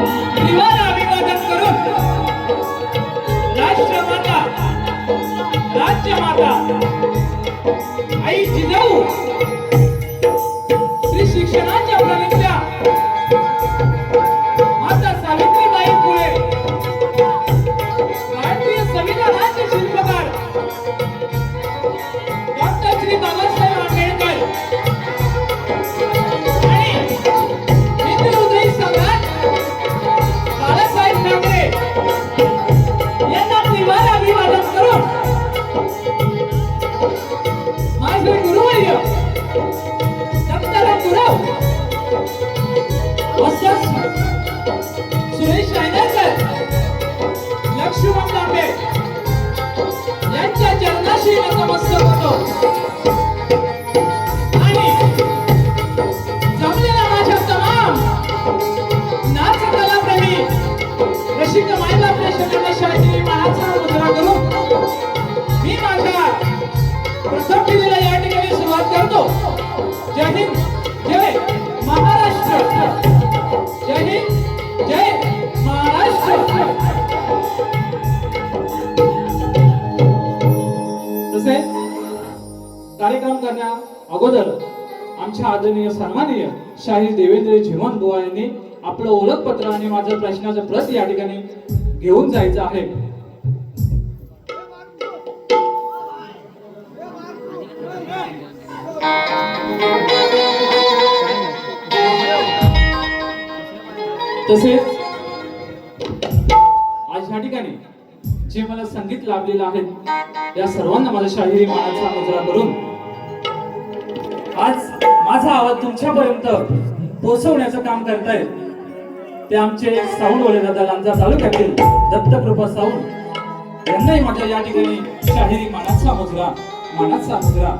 अभिवादन करून राष्ट्रमाता राज्यमाता आई जिजाऊ श्री शिक्षणा जय हिंद जय महाराष्ट्र. जय हिंद जय महाराष्ट्र. कार्यक्रम करण्या अगोदर आमच्या आदरणीय सन्माननीय शाहीर देवेंद्र जीवन बुवा यांनी आपलं ओळखपत्र आणि माझं प्रश्नाचं प्रत या ठिकाणी घेऊन जायचं आहे. तसेच आज या ठिकाणी जे मला संगीत लाभलेलं आहे या सर्वांना माझ्या शाहिरी मानाचा मुजरा करून माझा आवाज तुमच्यापर्यंत पोहोचवण्याचं काम करतायत. ते आमचे साऊंड ओले दादा लांजा तालुक्यातील दत्तकृपा साऊंड. यांनाही माझ्या या ठिकाणी शाहिरी मानाचा मुजरा मानाचा मुजरा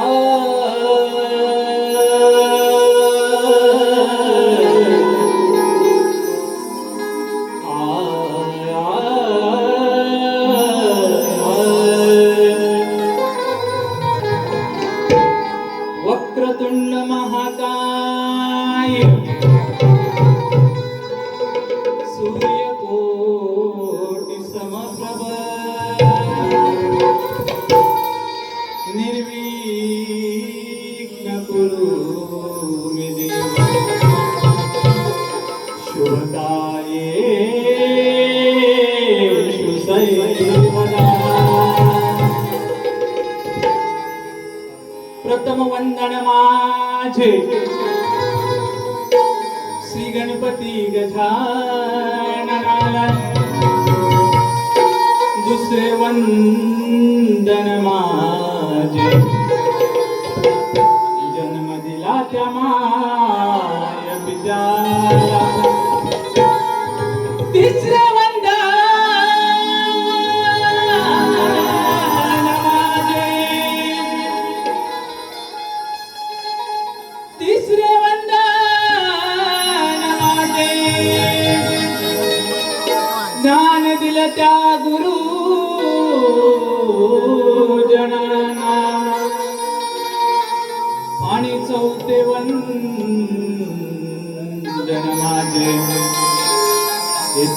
Oh. निर्विघ्न देव शुभकाये प्रथम वंदन माझे. श्री गणपती गजाननाला दुसरे वंदन माझे जन्म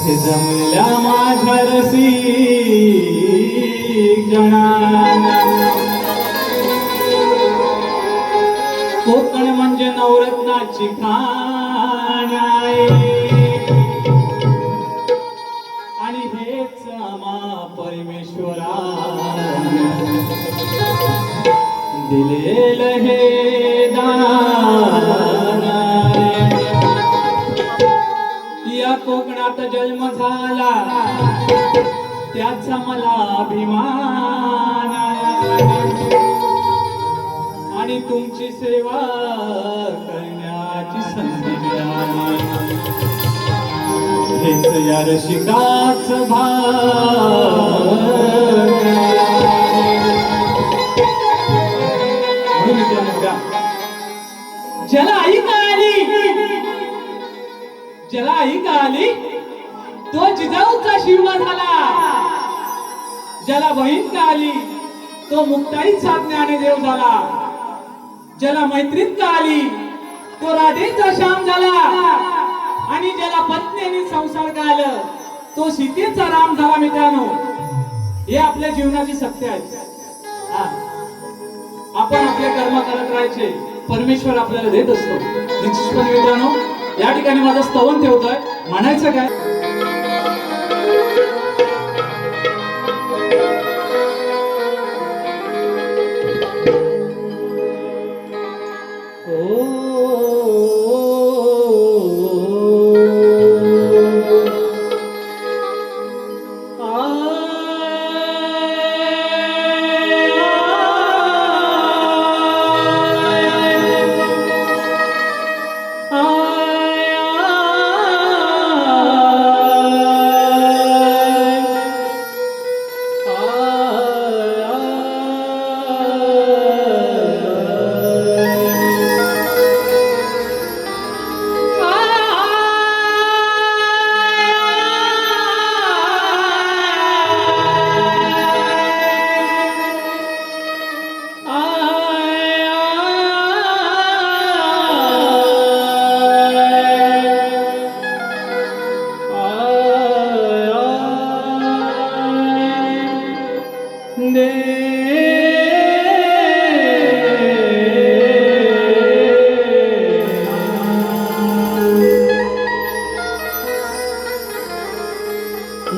जमल्या माझ्या रसिक कोकण म्हणजे नवरत्नाची खाण आहे. आणि हेच आम्हा परमेश्वरा दिलेलं हे दान. कोकणात जन्म झाला. त्याचा मला अभिमान आणि तुमची सेवा करण्याची संधी मिळाली. हेच या रसिकाच म्हणून तो साधण्याने देव झाला ज्याला मैत्रीत आली तो राधेचा श्याम झाला. आणि ज्याला पत्नीने संसार आलं तो सीतेचा राम झाला मित्रांनो. हे आपल्या जीवनाची सत्य आहे. आपण आपले कर्म करत राहायचे. परमेश्वर आपल्याला देत असतो. निश्चितपणे मित्रांनो या ठिकाणी माझं स्तवन ठेवतोय. म्हणायचं काय?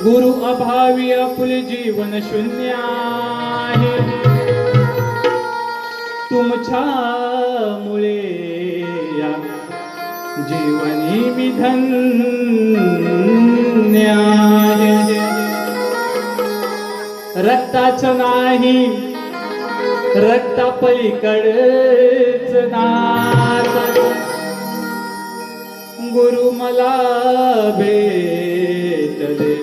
गुरु अभावी आपुले जीवन शून्य आहे. तुमच्यामुळे या जीवनी मी धन्य रक्ताच नाही रक्ता पलीकडच ना गुरु मला भेटले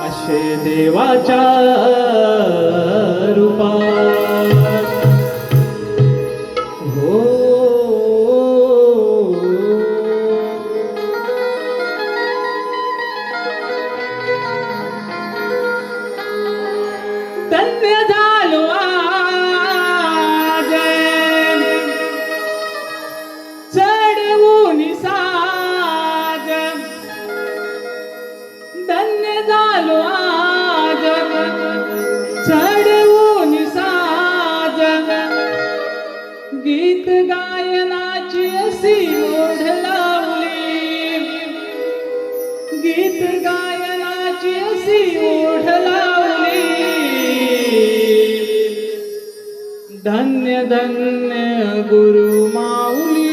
अशे देवाच्या रूपा धन्य गुरु माऊली।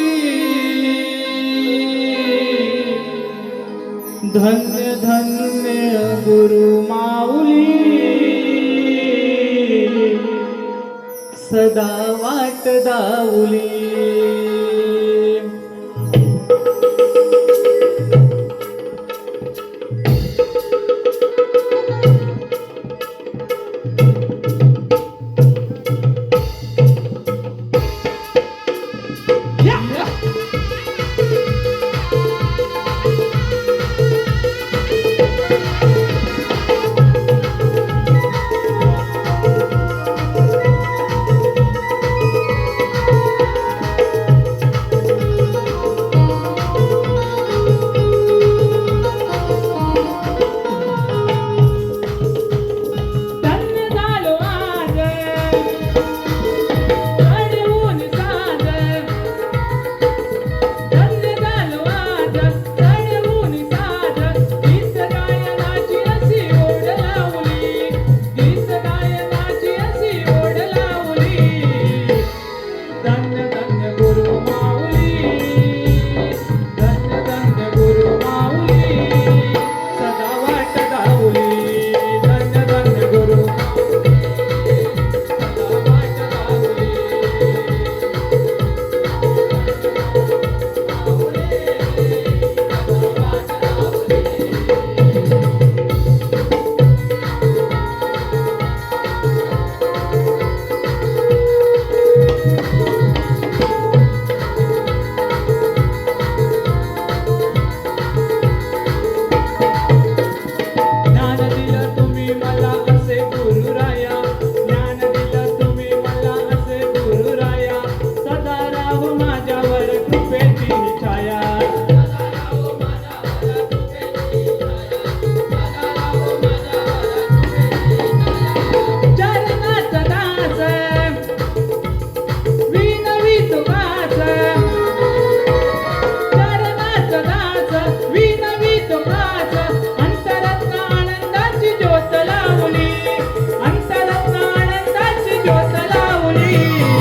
धन्य धन्य गुरु माऊली। सदा वाट दाऊली। free.